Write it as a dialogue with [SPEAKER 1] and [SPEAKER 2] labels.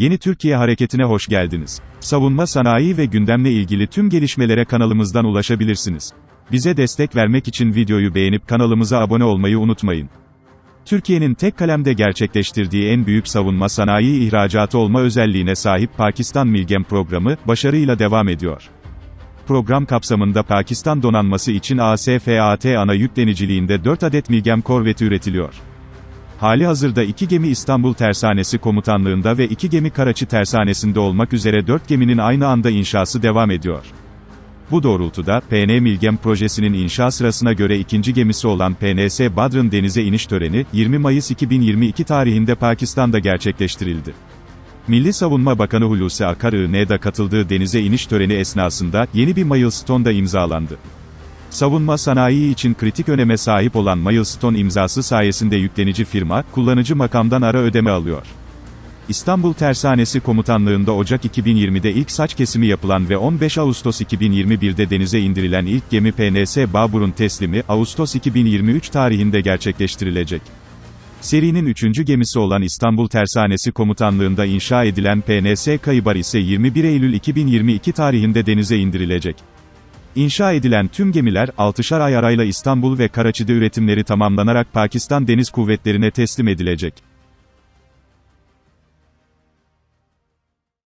[SPEAKER 1] Yeni Türkiye Hareketi'ne hoş geldiniz. Savunma sanayi ve gündemle ilgili tüm gelişmelere kanalımızdan ulaşabilirsiniz. Bize destek vermek için videoyu beğenip kanalımıza abone olmayı unutmayın. Türkiye'nin tek kalemde gerçekleştirdiği en büyük savunma sanayi ihracatı olma özelliğine sahip Pakistan Milgem programı, başarıyla devam ediyor. Program kapsamında Pakistan donanması için ASFAT ana yükleniciliğinde 4 adet Milgem korveti üretiliyor. Hali hazırda iki gemi İstanbul Tersanesi Komutanlığında ve iki gemi Karaçi Tersanesi'nde olmak üzere dört geminin aynı anda inşası devam ediyor. Bu doğrultuda, PN Milgem projesinin inşa sırasına göre ikinci gemisi olan PNS Badr'ın denize iniş töreni, 20 Mayıs 2022 tarihinde Pakistan'da gerçekleştirildi. Milli Savunma Bakanı Hulusi Akar İğne'de katıldığı denize iniş töreni esnasında, yeni bir milestone da imzalandı. Savunma sanayi için kritik öneme sahip olan milestone imzası sayesinde yüklenici firma, kullanıcı makamdan ara ödeme alıyor. İstanbul Tersanesi Komutanlığında Ocak 2020'de ilk saç kesimi yapılan ve 15 Ağustos 2021'de denize indirilen ilk gemi PNS Babur'un teslimi, Ağustos 2023 tarihinde gerçekleştirilecek. Serinin üçüncü gemisi olan İstanbul Tersanesi Komutanlığında inşa edilen PNS Kayıbar ise 21 Eylül 2022 tarihinde denize indirilecek. İnşa edilen tüm gemiler, 6'şar ay arayla İstanbul ve Karaçi'de üretimleri tamamlanarak Pakistan Deniz Kuvvetleri'ne teslim edilecek.